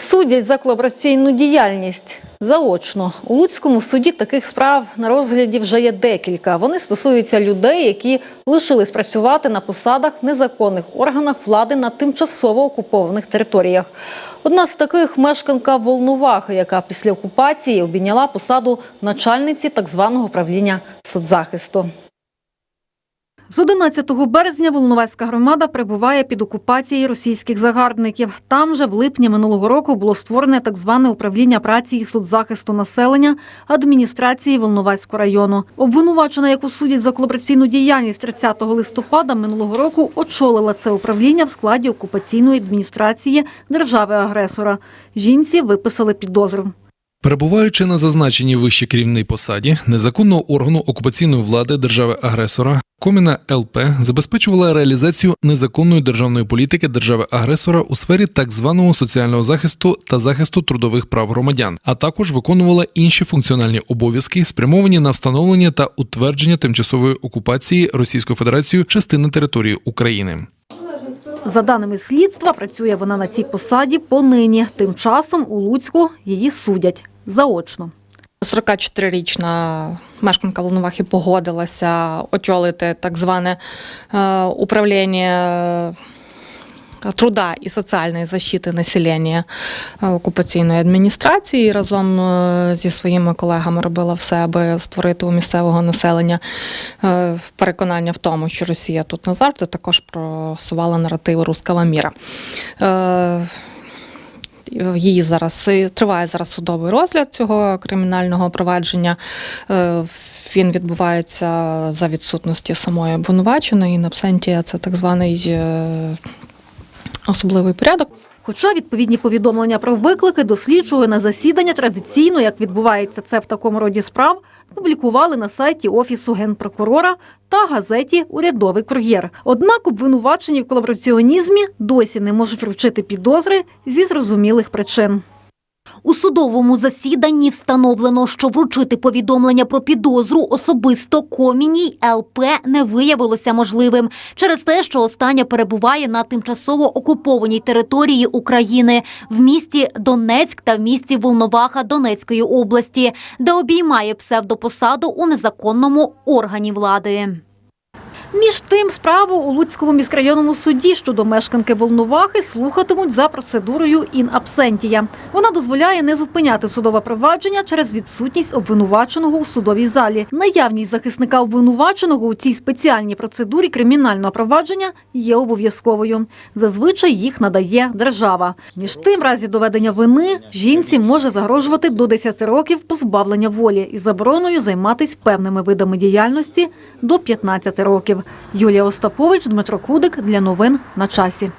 Судять за колабораційну діяльність заочно. У Луцькому суді таких справ на розгляді вже є декілька. Вони стосуються людей, які лишились працювати на посадах в незаконних органах влади на тимчасово окупованих територіях. Одна з таких мешканка Волновахи, яка після окупації обійняла посаду начальниці так званого управління соцзахисту. З 11 березня Волновецька громада перебуває під окупацією російських загарбників. Там же в липні минулого року було створене так зване управління праці і соцзахисту населення адміністрації Волновецького району. Обвинувачена, яку судять за колабораційну діяльність 30 листопада минулого року, очолила це управління в складі окупаційної адміністрації держави-агресора. Жінці виписали підозру. Перебуваючи на зазначеній вище керівній посаді незаконного органу окупаційної влади держави-агресора, Коміна ЛП забезпечувала реалізацію незаконної державної політики держави-агресора у сфері так званого соціального захисту та захисту трудових прав громадян, а також виконувала інші функціональні обов'язки, спрямовані на встановлення та утвердження тимчасової окупації Російською Федерацією частини території України. За даними слідства, працює вона на цій посаді понині. Тим часом у Луцьку її судять заочно. 44-річна мешканка Волновахи погодилася очолити так зване е, управління труда і соціальної защити населення е, окупаційної адміністрації. І разом е, зі своїми колегами робила все, аби створити у місцевого населення е, переконання в тому, що Росія тут назавжди також просувала наративи руского міра. Е, Її зараз триває зараз судовий розгляд цього кримінального провадження. Е, Він відбувається за відсутності самої обвинуваченої. In absentia – це так званий е, особливий порядок. Хоча відповідні повідомлення про виклики досліджували на засідання традиційно, як відбувається це в такому роді справ, публікували на сайті Офісу генпрокурора та газеті Урядовий кур'єр. Однак обвинувачені в колабораціонізмі досі не можуть вручити підозри зі зрозумілих причин. У судовому засіданні встановлено, що вручити повідомлення про підозру особисто Коміній ЛП не виявилося можливим через те, що остання перебуває на тимчасово окупованій території України в місті Донецьк та в місті Волноваха Донецької області, де обіймає псевдопосаду у незаконному органі влади. Між тим, справу у Луцькому міськрайонному суді щодо мешканки Волновахи слухатимуть за процедурою ін абсентія. Вона дозволяє не зупиняти судове провадження через відсутність обвинуваченого у судовій залі. Наявність захисника обвинуваченого у цій спеціальній процедурі кримінального провадження є обов'язковою. Зазвичай їх надає держава. Між тим, в разі доведення вини жінці може загрожувати до 10 років позбавлення волі із забороною займатися певними видами діяльності до 15 років. Юлія Остапович, Дмитро Кудик для новин на часі.